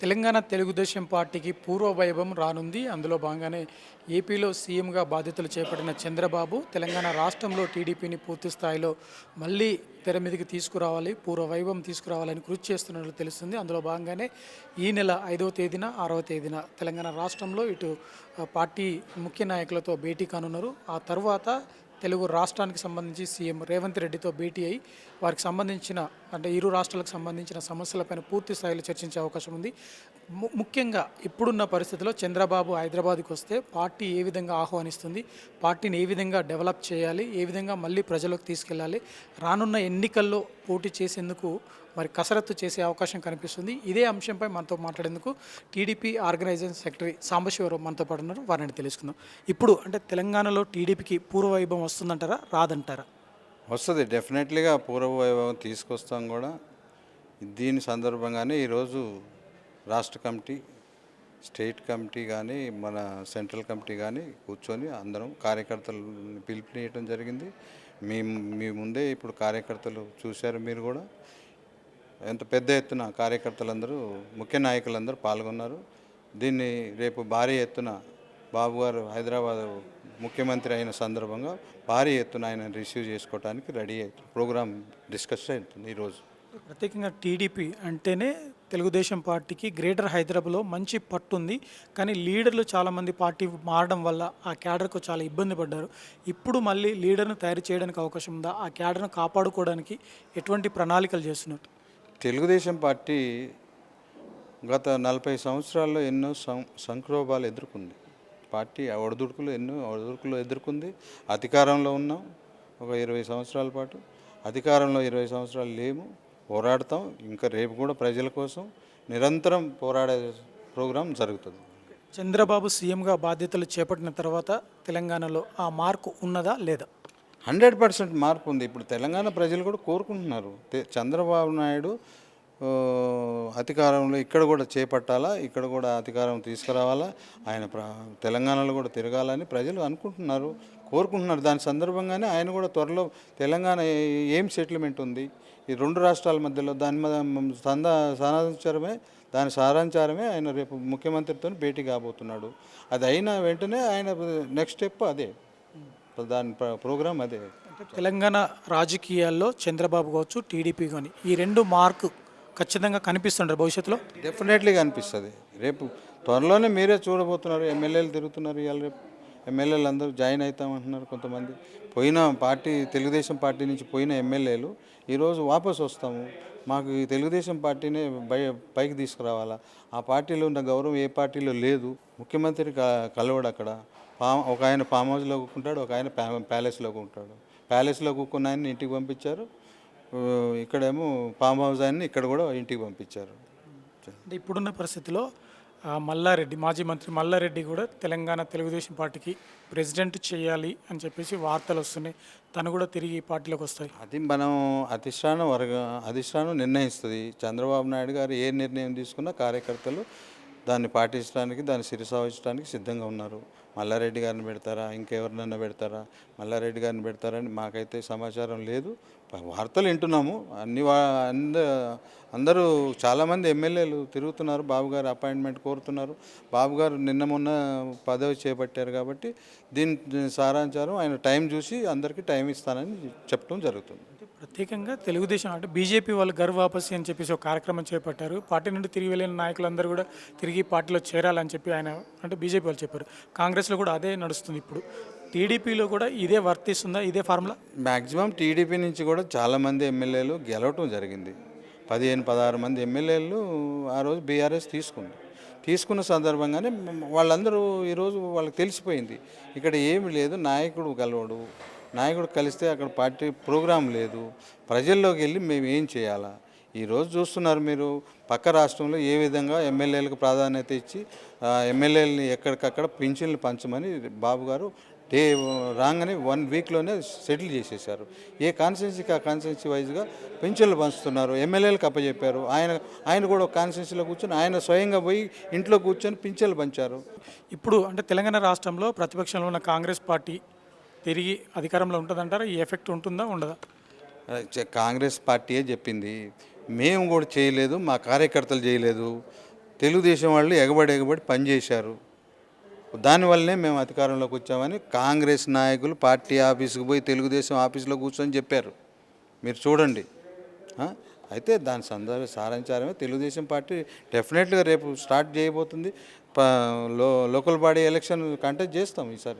తెలంగాణ తెలుగుదేశం పార్టీకి పూర్వ వైభవం రానుంది. అందులో భాగంగానే ఏపీలో సీఎంగా బాధ్యతలు చేపట్టిన చంద్రబాబు తెలంగాణ రాష్ట్రంలో టీడీపీని పూర్తి స్థాయిలో మళ్ళీ తెర మీదకి తీసుకురావాలి పూర్వ వైభవం తీసుకురావాలని కృషి చేస్తున్నట్లు తెలుస్తుంది. అందులో భాగంగానే ఈ నెల ఐదవ తేదీన ఆరవ తేదీన తెలంగాణ రాష్ట్రంలో ఇటు పార్టీ ముఖ్య నాయకులతో భేటీ కానున్నారు. ఆ తర్వాత తెలుగు రాష్ట్రానికి సంబంధించి సీఎం రేవంత్ రెడ్డితో భేటీ అయి వారికి సంబంధించిన అంటే ఇరు రాష్ట్రాలకు సంబంధించిన సమస్యలపైన పూర్తి స్థాయిలో చర్చించే అవకాశం ఉంది. ము- ముఖ్యంగా ఇప్పుడున్న పరిస్థితిలో చంద్రబాబు హైదరాబాద్కి వస్తే పార్టీ ఏ విధంగా ఆహ్వానిస్తుంది పార్టీని ఏ విధంగా డెవలప్ చేయాలి ఏ విధంగా మళ్ళీ ప్రజలకు తీసుకెళ్ళాలి రానున్న ఎన్నికల్లో పోటీ చేసేందుకు మరి కసరత్తు చేసే అవకాశం కనిపిస్తుంది. ఇదే అంశంపై మనతో మాట్లాడేందుకు టీడీపీ ఆర్గనైజేషన్ సెక్రటరీ సాంబశివరావు మనతో పాటు ఉన్నారు. వారిని తెలుసుకుందాం. ఇప్పుడు అంటే తెలంగాణలో టీడీపీకి పూర్వ వైభవం వస్తుందంటారా రాదంటారా? వస్తుంది. డెఫినెట్లీగా పూర్వ వైభవం తీసుకొస్తాం కూడా. దీని సందర్భంగానే ఈరోజు రాష్ట్ర కమిటీ స్టేట్ కమిటీ కానీ మన సెంట్రల్ కమిటీ కానీ కూర్చొని అందరం కార్యకర్తలను పిలుపునియటం జరిగింది. మీ మీ ముందే ఇప్పుడు కార్యకర్తలు చూశారు మీరు కూడా. ఎంత పెద్ద ఎత్తున కార్యకర్తలందరూ ముఖ్య నాయకులందరూ పాల్గొన్నారు. దీన్ని రేపు భారీ ఎత్తున బాబు గారు హైదరాబాద్ ముఖ్యమంత్రి అయిన సందర్భంగా భారీ ఎత్తున ఆయన రిసీవ్ చేసుకోవడానికి రెడీ అవుతుంది ప్రోగ్రామ్ డిస్కస్ అవుతుంది ఈరోజు. ప్రత్యేకంగా టీడీపీ అంటేనే తెలుగుదేశం పార్టీకి గ్రేటర్ హైదరాబాద్లో మంచి పట్టు ఉంది. కానీ లీడర్లు చాలామంది పార్టీ మారడం వల్ల ఆ క్యాడర్కు చాలా ఇబ్బంది పడ్డారు. ఇప్పుడు మళ్ళీ లీడర్ను తయారు చేయడానికి అవకాశం ఉందా? ఆ క్యాడర్ను కాపాడుకోవడానికి ఎటువంటి ప్రణాళికలు చేస్తున్నారు? తెలుగుదేశం పార్టీ గత నలభై సంవత్సరాల్లో ఎన్నో సం సంక్షోభాలు ఎదుర్కొంది. పార్టీ ఒడిదుడుకులు ఎన్నో ఒడిదుడుకులు ఎదుర్కొంది. అధికారంలో ఉన్నాం ఒక ఇరవై సంవత్సరాల పాటు. అధికారంలో ఇరవై సంవత్సరాలు లేము. పోరాడతాం. ఇంకా రేపు కూడా ప్రజల కోసం నిరంతరం పోరాడే ప్రోగ్రాం జరుగుతుంది. చంద్రబాబు సీఎంగా బాధ్యతలు చేపట్టిన తర్వాత తెలంగాణలో ఆ మార్కు ఉన్నదా లేదా? హండ్రెడ్ పర్సెంట్ మార్పు ఉంది ఇప్పుడు తెలంగాణ ప్రజలు కూడా కోరుకుంటున్నారు. చంద్రబాబు నాయుడు అధికారంలో ఇక్కడ కూడా చేపట్టాలా? ఇక్కడ కూడా అధికారం తీసుకురావాలా? ఆయన ప్ర తెలంగాణలో కూడా తిరగాలని ప్రజలు అనుకుంటున్నారు కోరుకుంటున్నారు. దాని సందర్భంగానే ఆయన కూడా త్వరలో తెలంగాణ ఏం సెటిల్మెంట్ ఉంది? ఈ రెండు రాష్ట్రాల మధ్యలో దాని మీద సంద సారాంచారమే దాని సారాంచారమే ఆయన రేపు ముఖ్యమంత్రితో భేటీ కాబోతున్నాడు. అది అయిన వెంటనే ఆయన నెక్స్ట్ స్టెప్ అదే. దాని ప్ర- ప్రోగ్రామ్ అదే. తెలంగాణ రాజకీయాల్లో చంద్రబాబు కావచ్చు టీడీపీ కానీ ఈ రెండు మార్కు ఖచ్చితంగా కనిపిస్తుంటారు భవిష్యత్తులో? డెఫినెట్లీ కనిపిస్తుంది. రేపు త్వరలోనే మీరే చూడబోతున్నారు ఎమ్మెల్యేలు తిరుగుతున్నారు ఇవాళ రేపు ఎమ్మెల్యేలు అందరూ జాయిన్ అవుతామంటున్నారు కొంతమంది. పోయిన పార్టీ తెలుగుదేశం పార్టీ నుంచి పోయిన ఎమ్మెల్యేలు ఈరోజు వాపసు వస్తాము. మాకు ఈ తెలుగుదేశం పార్టీనే బై పైకి తీసుకురావాలా? ఆ పార్టీలో ఉన్న గౌరవం ఏ పార్టీలో లేదు. ముఖ్యమంత్రి కలవడు అక్కడ. ఫామ్ ఒక ఆయన ఫామ్ హౌస్లో కూకుంటాడు ఒక ఆయన ప్యాలెస్లో కూకుంటాడు. ప్యాలెస్లో కూకున్న ఆయన ఇంటికి పంపించారు. ఇక్కడేమో ఫామ్ హౌస్ ఆయన్ని ఇక్కడ కూడా ఇంటికి పంపించారు. అంటే ఇప్పుడున్న పరిస్థితిలో మల్లారెడ్డి మాజీ మంత్రి మల్లారెడ్డి కూడా తెలంగాణ తెలుగుదేశం పార్టీకి ప్రెసిడెంట్ చేయాలి అని చెప్పేసి వార్తలు వస్తున్నాయి. తను కూడా తిరిగి పార్టీలోకి వస్తాయి. అది మనం అధిష్టానం వర్గ అధిష్టానం నిర్ణయిస్తుంది. చంద్రబాబు నాయుడు గారు ఏ నిర్ణయం తీసుకున్నా కార్యకర్తలు దాన్ని పాటించడానికి దాన్ని సిరిసావించడానికి సిద్ధంగా ఉన్నారు. మల్లారెడ్డి గారిని పెడతారా? ఇంకెవరినైనా పెడతారా? మల్లారెడ్డి గారిని పెడతారని మాకైతే సమాచారం లేదు. వార్తలు వింటున్నాము. అన్ని వా అంద అందరూ చాలామంది ఎమ్మెల్యేలు తిరుగుతున్నారు. బాబు గారు అపాయింట్మెంట్ కోరుతున్నారు. బాబు గారు నిన్న మొన్న పదవి చేపట్టారు కాబట్టి దీని సారాంచారం ఆయన టైం చూసి అందరికీ టైం ఇస్తానని చెప్పడం జరుగుతుంది. ప్రత్యేకంగా తెలుగుదేశం అంటే బీజేపీ వాళ్ళు గర్ వాపసి అని చెప్పేసి ఒక కార్యక్రమం చేపట్టారు. పార్టీ నుండి తిరిగి వెళ్ళిన నాయకులందరూ కూడా తిరిగి పార్టీలో చేరాలని చెప్పి ఆయన అంటే బీజేపీ వాళ్ళు చెప్పారు. కాంగ్రెస్లో కూడా అదే నడుస్తుంది ఇప్పుడు. టీడీపీలో కూడా ఇదే వర్తిస్తుందా? ఇదే ఫార్ములా? మ్యాక్సిమం టీడీపీ నుంచి కూడా చాలామంది ఎమ్మెల్యేలు గెలవటం జరిగింది. పదిహేను పదహారు మంది ఎమ్మెల్యేలు ఆ రోజు బీఆర్ఎస్ తీసుకుంది. తీసుకున్న సందర్భంగానే వాళ్ళందరూ ఈరోజు వాళ్ళకి తెలిసిపోయింది. ఇక్కడ ఏమి లేదు నాయకుడు గెలవడు. నాయకుడు కలిస్తే అక్కడ పార్టీ ప్రోగ్రాం లేదు. ప్రజల్లోకి వెళ్ళి మేము ఏం చేయాలా? ఈరోజు చూస్తున్నారు మీరు పక్క రాష్ట్రంలో ఏ విధంగా ఎమ్మెల్యేలకు ప్రాధాన్యత ఇచ్చి ఎమ్మెల్యేలని ఎక్కడికక్కడ పింఛన్లు పంచమని బాబు గారు డే రాగానే వన్ వీక్లోనే సెటిల్ చేసేసారు ఏ కాన్స్టిట్యున్సీకి ఆ కాన్స్టిట్యున్సీ వైజ్గా పెన్షన్లు పంచుతున్నారు? ఎమ్మెల్యేలకు అప్పచెప్పారు. ఆయన ఆయన కూడా ఒక కాన్స్టిట్యున్సీలో కూర్చొని ఆయన స్వయంగా పోయి ఇంట్లో కూర్చొని పింఛన్లు పంచారు. ఇప్పుడు అంటే తెలంగాణ రాష్ట్రంలో ప్రతిపక్షంలో ఉన్న కాంగ్రెస్ పార్టీ తిరిగి అధికారంలో ఉంటుందంటారా? ఈ ఎఫెక్ట్ ఉంటుందా? ఉండదా? కాంగ్రెస్ పార్టీయే చెప్పింది. మేము కూడా చేయలేదు మా కార్యకర్తలు చేయలేదు. తెలుగుదేశం వాళ్ళు ఎగబడి ఎగబడి పనిచేశారు దానివల్లనే మేము అధికారంలోకి వచ్చామని కాంగ్రెస్ నాయకులు పార్టీ ఆఫీస్కి పోయి తెలుగుదేశం ఆఫీస్లో కూర్చొని చెప్పారు. మీరు చూడండి. అయితే దాని సందర్భ సారాంచారమే తెలుగుదేశం పార్టీ డెఫినెట్గా రేపు స్టార్ట్ చేయబోతుంది. ప- లో లోకల్ బాడీ ఎలక్షన్ కంటెక్ట్ చేస్తాం ఈసారి.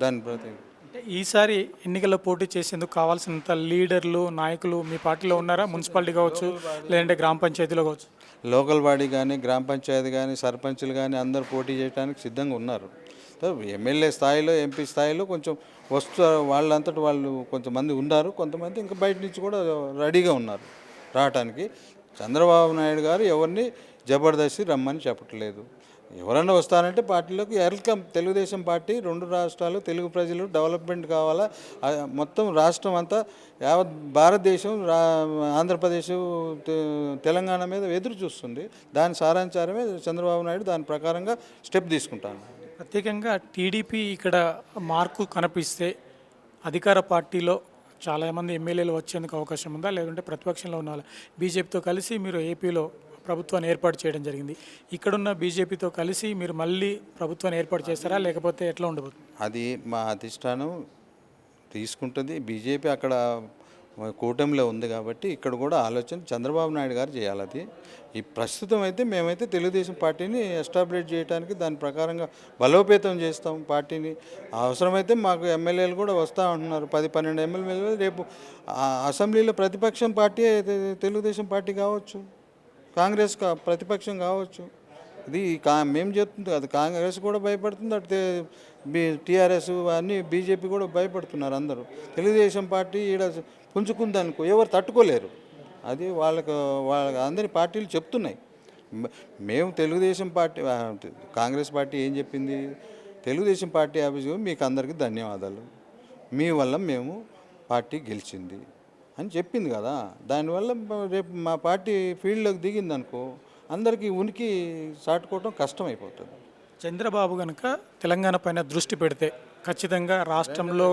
దాని ప్రతి అంటే ఈసారి ఎన్నికల్లో పోటీ చేసేందుకు కావాల్సినంత లీడర్లు నాయకులు మీ పార్టీలో ఉన్నారా? మున్సిపాలిటీ కావచ్చు లేదంటే గ్రామ పంచాయతీలో కావచ్చు? లోకల్ బాడీ కానీ గ్రామ పంచాయతీ కానీ సర్పంచులు కానీ అందరు పోటీ చేయడానికి సిద్ధంగా ఉన్నారు. ఎమ్మెల్యే స్థాయిలో ఎంపీ స్థాయిలో కొంచెం వస్తు వాళ్ళంతటి వాళ్ళు కొంతమంది ఉన్నారు. కొంతమంది ఇంకా బయట నుంచి కూడా రెడీగా ఉన్నారు రావటానికి. చంద్రబాబు నాయుడు గారు ఎవరిని జబర్దస్తి రమ్మని చెప్పట్లేదు. ఎవరన్నా వస్తారంటే పార్టీలోకి వెల్కమ్ తెలుగుదేశం పార్టీ రెండు రాష్ట్రాలు తెలుగు ప్రజలు డెవలప్మెంట్ కావాలా? మొత్తం రాష్ట్రం అంతా యావత్ భారతదేశం రా ఆంధ్రప్రదేశ్ తెలంగాణ మీద ఎదురు చూస్తుంది. దాని సారాంచారమే చంద్రబాబు నాయుడు దాని ప్రకారంగా స్టెప్ తీసుకుంటాను. ప్రత్యేకంగా టీడీపీ ఇక్కడ మార్కు కనిపిస్తే అధికార పార్టీలో చాలామంది ఎమ్మెల్యేలు వచ్చేందుకు అవకాశం ఉందా? లేదంటే ప్రతిపక్షంలో ఉన్న బీజేపీతో కలిసి మీరు ఏపీలో ప్రభుత్వాన్ని ఏర్పాటు చేయడం జరిగింది. ఇక్కడున్న బీజేపీతో కలిసి మీరు మళ్ళీ ప్రభుత్వాన్ని ఏర్పాటు చేస్తారా? లేకపోతే ఎట్లా ఉండబోతుంది? అది మా అధిష్టానం తీసుకుంటుంది. బీజేపీ అక్కడ కూటమిలో ఉంది కాబట్టి ఇక్కడ కూడా ఆలోచన చంద్రబాబు నాయుడు గారు చేయాలి అది. ఈ ప్రస్తుతం అయితే మేమైతే తెలుగుదేశం పార్టీని ఎస్టాబ్లిష్ చేయడానికి దాని ప్రకారంగా బలోపేతం చేస్తాం పార్టీని. అవసరమైతే మాకు ఎమ్మెల్యేలు కూడా వస్తూ ఉంటున్నారు. పది పన్నెండు ఎమ్మెల్యేలు రేపు అసెంబ్లీలో ప్రతిపక్షం పార్టీ తెలుగుదేశం పార్టీ కావచ్చు. కాంగ్రెస్ కా ప్రతిపక్షం కావచ్చు. ఇది కా మేము చెప్తుంది అది కాంగ్రెస్ కూడా భయపడుతుంది అటు టీఆర్ఎస్ అన్నీ బీజేపీ కూడా భయపడుతున్నారు అందరూ. తెలుగుదేశం పార్టీ ఈడ పుంజుకుందనుకో ఎవరు తట్టుకోలేరు. అది వాళ్ళకు వాళ్ళ అందరి పార్టీలు చెప్తున్నాయి. మేము తెలుగుదేశం పార్టీ కాంగ్రెస్ పార్టీ ఏం చెప్పింది? తెలుగుదేశం పార్టీ ఆఫీసు మీకు అందరికీ ధన్యవాదాలు. మీ వల్ల మేము పార్టీ గెలిచింది. అని చెప్పింది కదా. దానివల్ల రేపు మా పార్టీ ఫీల్డ్లోకి దిగింది అనుకో అందరికీ ఉనికి చాటుకోవటం కష్టమైపోతుంది. చంద్రబాబు కనుక తెలంగాణ పైన దృష్టి పెడితే ఖచ్చితంగా రాష్ట్రంలో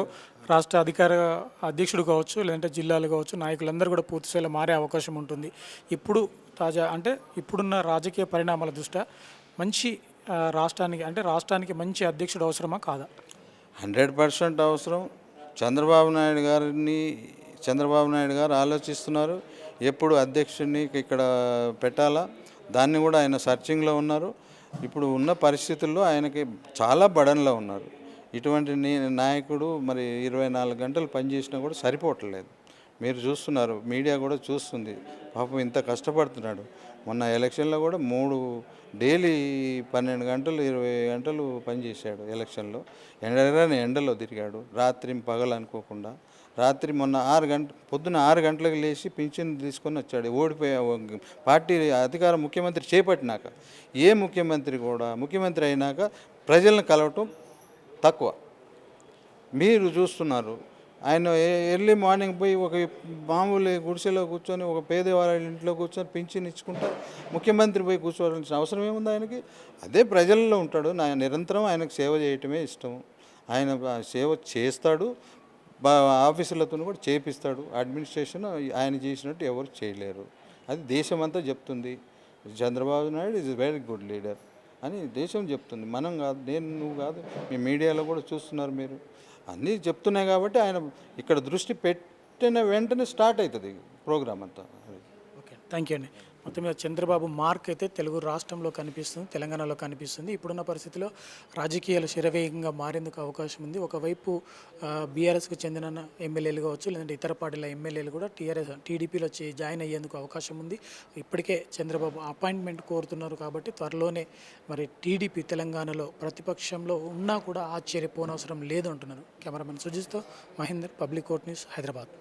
రాష్ట్ర అధికార అధ్యక్షుడు కావచ్చు లేదంటే జిల్లాలు కావచ్చు నాయకులందరూ కూడా పూర్తి స్థాయిలో మారే అవకాశం ఉంటుంది. ఇప్పుడు తాజా అంటే ఇప్పుడున్న రాజకీయ పరిణామాల దృష్ట్యా మంచి రాష్ట్రానికి అంటే రాష్ట్రానికి మంచి అధ్యక్షుడు అవసరమా కాదా? హండ్రెడ్ పర్సెంట్ అవసరం. చంద్రబాబు నాయుడు గారిని చంద్రబాబు నాయుడు గారు ఆలోచిస్తున్నారు. ఎప్పుడు అధ్యక్షుడిని ఇక్కడ పెట్టాలా? దాన్ని కూడా ఆయన సర్చింగ్లో ఉన్నారు. ఇప్పుడు ఉన్న పరిస్థితుల్లో ఆయనకి చాలా బడన్లో ఉన్నారు. ఇటువంటి నాయకుడు మరి ఇరవై నాలుగు గంటలు పనిచేసినా కూడా సరిపోవట్లేదు. మీరు చూస్తున్నారు మీడియా కూడా చూస్తుంది. పాపం ఇంత కష్టపడుతున్నాడు. మొన్న ఎలక్షన్లో కూడా మూడు డైలీ పన్నెండు గంటలు ఇరవై గంటలు పనిచేశాడు ఎలక్షన్లో. ఎండగానే ఎండలో తిరిగాడు. రాత్రి పగలు అనుకోకుండా. రాత్రి మొన్న ఆరు గంట పొద్దున ఆరు గంటలకు లేచి పింఛన్ తీసుకొని వచ్చాడు. ఓడిపోయా పార్టీ అధికార ముఖ్యమంత్రి చేపట్టినాక ఏ ముఖ్యమంత్రి కూడా ముఖ్యమంత్రి అయినాక ప్రజలను కలవటం తక్కువ. మీరు చూస్తున్నారు. ఆయన ఎర్లీ మార్నింగ్ పోయి ఒక మామూలు గుడిసెలో కూర్చొని ఒక పేదవారి ఇంట్లో కూర్చొని పింఛన్ ఇచ్చుకుంటా ముఖ్యమంత్రి పోయి కూర్చోవాల్సిన అవసరం ఏముంది ఆయనకి? అదే ప్రజల్లో ఉంటాడు. నా నిరంతరం ఆయనకు సేవ చేయటమే ఇష్టం. ఆయన ఆ సేవ చేస్తాడు. ఆఫీసులతో కూడా చేపిస్తాడు. అడ్మినిస్ట్రేషన్ ఆయన చేసినట్టు ఎవరు చేయలేరు. అది దేశమంతా చెప్తుంది. Chandrababu Naidu is very good leader అని దేశం చెప్తుంది. మనం కాదు నేను నువ్వు కాదు మీ మీడియాలో కూడా చూస్తున్నారు మీరు. అన్నీ చెప్తున్నాయి కాబట్టి ఆయన ఇక్కడ దృష్టి పెట్టిన వెంటనే స్టార్ట్ అవుతుంది ప్రోగ్రామ్ అంతా. ఓకే థ్యాంక్ యూ అండి. మొత్తం మీద చంద్రబాబు మార్క్ అయితే తెలుగు రాష్ట్రంలో కనిపిస్తుంది తెలంగాణలో కనిపిస్తుంది. ఇప్పుడున్న పరిస్థితిలో రాజకీయాలు శరవేగంగా మారేందుకు అవకాశం ఉంది. ఒకవైపు బీఆర్ఎస్కు చెందిన ఎమ్మెల్యేలు కావచ్చు లేదంటే ఇతర పార్టీల ఎమ్మెల్యేలు కూడా టీఆర్ఎస్ టీడీపీలో వచ్చి జాయిన్ అయ్యేందుకు అవకాశం ఉంది. ఇప్పటికే చంద్రబాబు అపాయింట్మెంట్ కోరుతున్నారు కాబట్టి త్వరలోనే మరి టీడీపీ తెలంగాణలో ప్రతిపక్షంలో ఉన్నా కూడా ఆశ్చర్యపోనవసరం లేదు అంటున్నారు cameraman సుజిత్తో Mahender public court news Hyderabad.